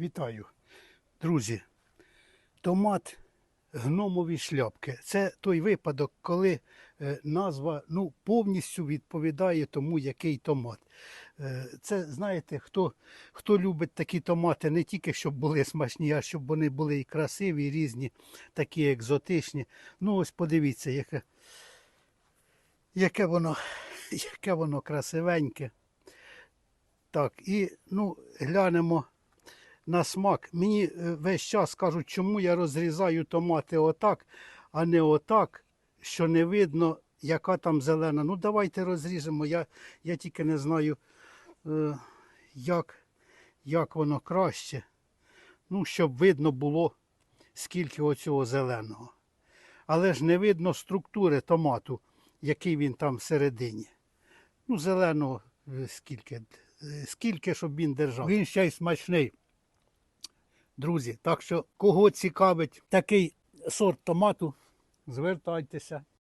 Вітаю, друзі. Томат гномові шляпки. Це той випадок, коли е, назва ну, повністю відповідає тому, який томат. Е, Це, знаєте, хто, хто любить такі томати, не тільки щоб були смачні, а щоб вони були і красиві, і різні, такі екзотичні. Ну, ось подивіться, яке, яке воно, яке воно красивеньке. Так, і ну, глянемо на смак. Мені е, весь час кажуть, чому я розрізаю томати отак, а не отак, що не видно, яка там зелена. Ну, давайте розріжемо. Я, я тільки не знаю, е, як, як воно краще. Ну, щоб видно було, скільки оцього зеленого. Але ж не видно структури томату, який він там всередині. Ну, зеленого е, скільки, скільки, щоб він держав. Він ще й смачний. Друзі, так що кого цікавить такий сорт томату, звертайтеся.